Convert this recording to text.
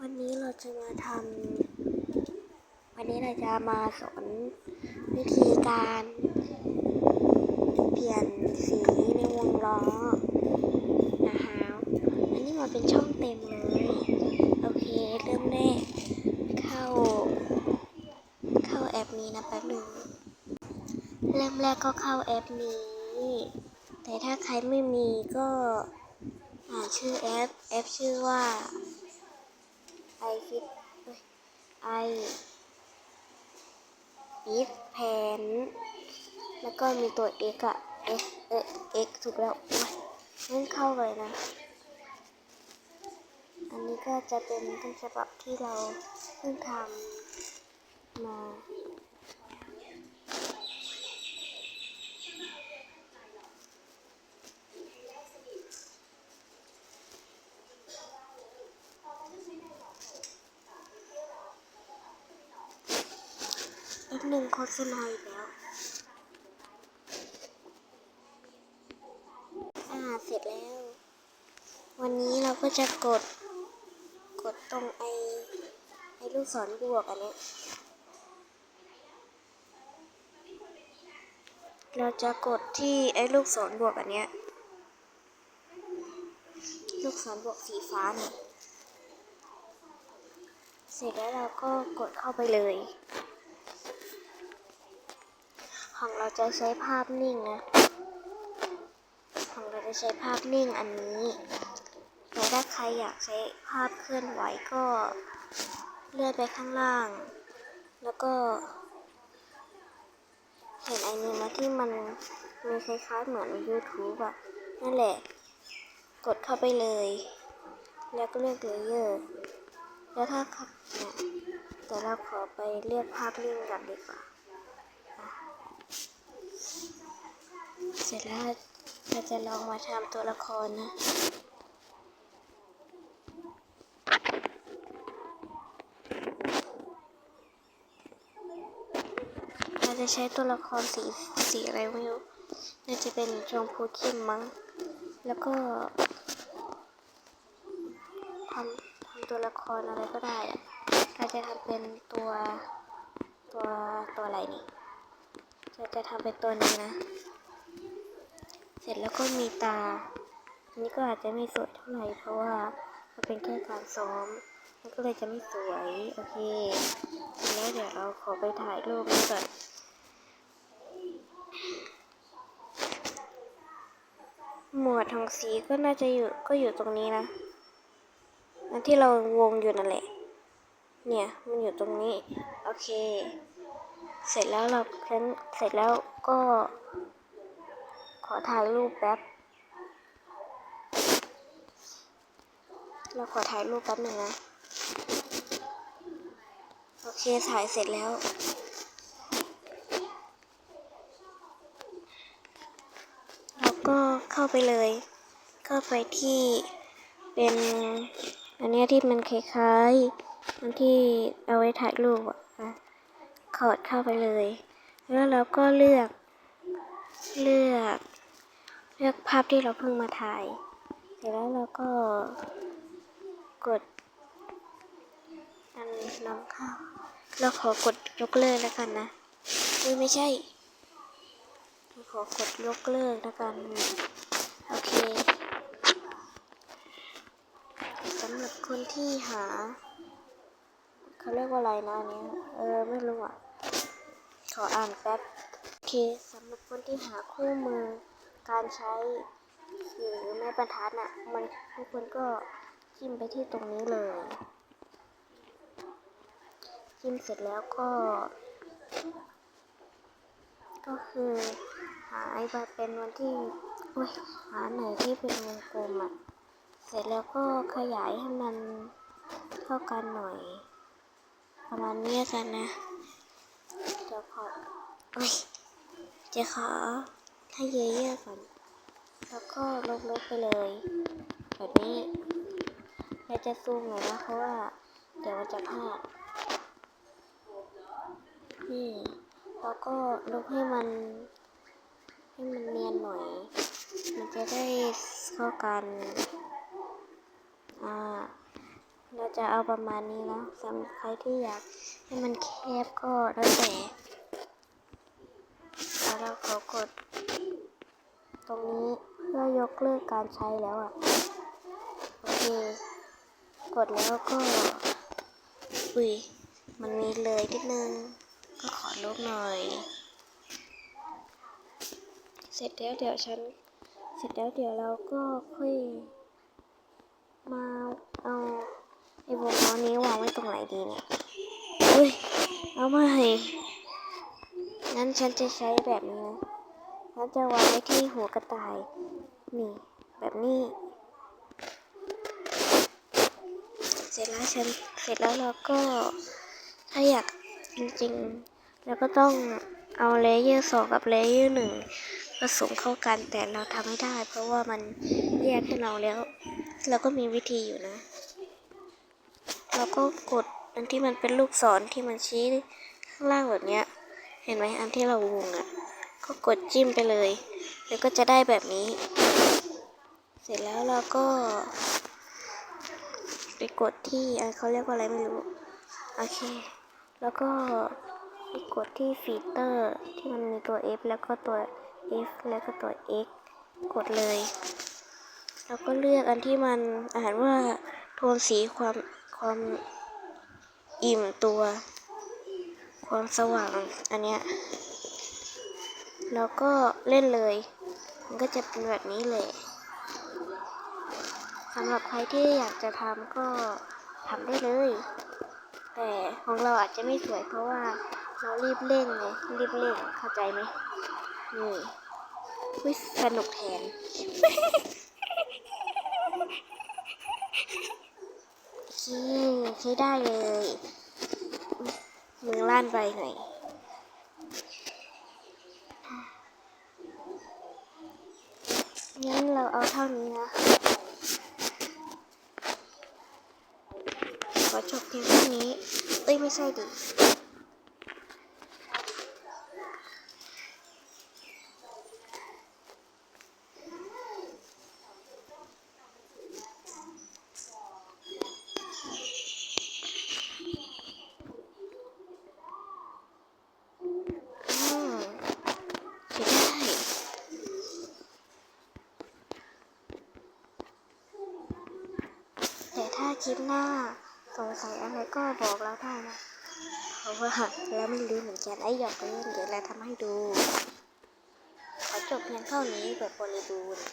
วันนี้เราจะมาทำวันนี้เราจะมาสอนวิธีการเปลี่ยนสีในวงล้อนะคะอันนี้มาเป็นช่องเต็มเลย โอเค เริ่มแรกเข้า เข้าแอปนี้นะแป๊บหนึ่งเริ่มแรกก็เข้าแอปนี้ แต่ถ้าใครไม่มีก็อ่าชื่อแอป แอปชื่อว่า ไอฟิต ไอฟิตแพนแล้วก็มีตัว x อะ x เออ x ถูกแล้วงั้นเข้าเลยนะ อันนี้ก็จะเป็นต้นฉบับที่เราเพิ่งทำมา อีกหนึ่งโฆษณาอีกแล้ว อ่า เสร็จแล้ว วันนี้เราก็จะกด กดตรงไอ ไอลูกศรบวกอันนี้ เราจะกดที่ไอลูกศรบวกอันเนี้ย ลูกศรบวกสีฟ้าเนี่ยเสร็จแล้วเราก็กดเข้าไปเลย ของเราจะใช้ภาพนิ่งนะ ของเราจะใช้ภาพนิ่งอันนี้ แต่ถ้าใครอยากใช้ภาพเคลื่อนไหวก็เลื่อนไปข้างล่าง แล้วก็ เห็นไอ้นี้นะที่มันมีคล้ายๆเหมือน YouTube อะนั่นแหละ กดเข้าไปเลย แล้วก็เลือกเลเยอร์แล้วถ้าเนี่ยแต่เราขอไปเลือกภาพนิ่งกันดีกว่า เสร็จแล้วเราจะลองมาทำตัวละครนะเราจะใช้ตัวละครสีสีอะไรไม่รู้น่าจะเป็นชมพูเข้มมั้ง แล้วก็ทำทำตัวละครอะไรก็ได้อะเราจะทำเป็นตัวตัวตัวอะไรนี่เราจะทำเป็นตัวนี้นะ เสร็จแล้วก็มีตา อันนี้ก็อาจจะไม่สวยเท่าไหร่เพราะว่ามันเป็นแค่การซ้อม มันก็เลยจะไม่สวย โอเค แล้วเดี๋ยวเราขอไปถ่ายรูปนี้ก่อนหมวดของสีก็น่าจะอยู่ก็อยู่ตรงนี้นะอันที่เราวงอยู่นั่นแหละ เนี่ยมันอยู่ตรงนี้ โอเค เสร็จแล้วเราเพ้นเสร็จแล้วก็ ขอถ่ายรูปแป๊บ เราขอถ่ายรูปแป๊บหนึ่งนะ โอเค ถ่ายเสร็จแล้ว เราก็เข้าไปเลย เข้าไปที่เป็นอันเนี้ยที่มันคล้ายๆอันที่เอาไว้ถ่ายรูปอะอะกดเข้าไปเลย แล้วเราก็เลือก เลือก เลือกภาพที่เราเพิ่งมาถ่าย เสร็จแล้วเราก็กดอันนำเข้า เราขอกดยกเลิกแล้วกันนะอุ้ยไม่ใช่เราขอกดยกเลิกแล้วกัน โอเคสำหรับคนที่หา เขาเรียกว่าอะไรนะอันนี้ เออไม่รู้อะ ขออ่านแป๊บ โอเคสำหรับคนที่หาคู่มือ การใช้หรือไม้บรรทัดน่ะ มันทุกคนก็จิ้มไปที่ตรงนี้เลย จิ้มเสร็จแล้วก็ ก็คือ หาไอ้บาเป็นวันที่โอ้ยหาไหนที่เป็นวงกลมอะ เสร็จแล้วก็ขยายให้มันเท่ากันหน่อย ประมาณนี้กันนะเดี๋ยวขอโอ้ยจะขอ ให้เยอะๆก่อน แล้วก็ลบๆไปเลย แบบนี้เราจะซูมหน่อยนะเพราะว่า เดี๋ยวมันจะพลาด นี่ แล้วก็ลบให้มัน ให้มันเนียนหน่อย มันจะได้เข้ากัน อ่า เราจะเอาประมาณนี้นะสำหรับใครที่อยากให้มันแคบก็แล้วแต่แล้วเราขอกด ตรงนี้เพื่อยกเลิกการใช้แล้วอะ โอเค กดแล้วก็ อุ้ย มันมีเลยนิดนึง ก็ขอลบหน่อย เสร็จแล้วเดี๋ยวฉัน เสร็จแล้วเดี๋ยวเราก็ค่อยมาเอาไอ้วงล้อนี้วางไว้ตรงไหนดีเนี่ยอุ้ย เอามาให้งั้นฉันจะใช้แบบนี้นะ ฉันจะวางไว้ที่หัวกระต่าย นี่ แบบนี้ เสร็จแล้วฉันเสร็จแล้วเราก็ถ้าอยากจริงๆ เราก็ต้องเอาเลเยอร์สองกับเลเยอร์หนึ่งผสมเข้ากันแต่เราทำไม่ได้ เพราะว่ามันแยกให้เราแล้ว เราก็มีวิธีอยู่นะ เราก็กดอันที่มันเป็นลูกศรที่มันชี้ข้างล่างแบบเนี้ย เห็นไหมอันที่เราวงอะ ก็กดจิ้มไปเลย แล้วก็จะได้แบบนี้ เสร็จแล้วเราก็ ไปกดที่เขาเรียกว่าอะไรไม่รู้ โอเค แล้วก็ไปกดที่ฟีเตอร์ที่มันมีตัว F แล้วก็ตัว F แล้วก็ตัว X กดเลย แล้วก็เลือกอันที่มันอ่านว่าโทนสีความความอิ่มตัว ความสว่างอันเนี้ย แล้วก็เล่นเลย มันก็จะเป็นแบบนี้เลยสำหรับใครที่อยากจะทำก็ทำได้เลย แต่ของเราอาจจะไม่สวยเพราะว่าเรารีบเร่งไงรีบเร่งเข้าใจไหมนี่วิสนุกแทน โอเคใช้ได้เลย มือล่านไปหน่อย งั้น เราเอาเท่านี้นะขอจบเพียงเท่านี้เอ้ยไม่ใช่ดิ อืมใช้ได้ แต่ถ้า คลิปหน้าสงสัยอะไรก็บอกเราได้นะ เพราะว่าเราไม่รู้เหมือนกันไอ้หยอกเล่นเดี๋ยวเราทำให้ดู ขอจบเพียงเท่านี้แบบบริบูรณ์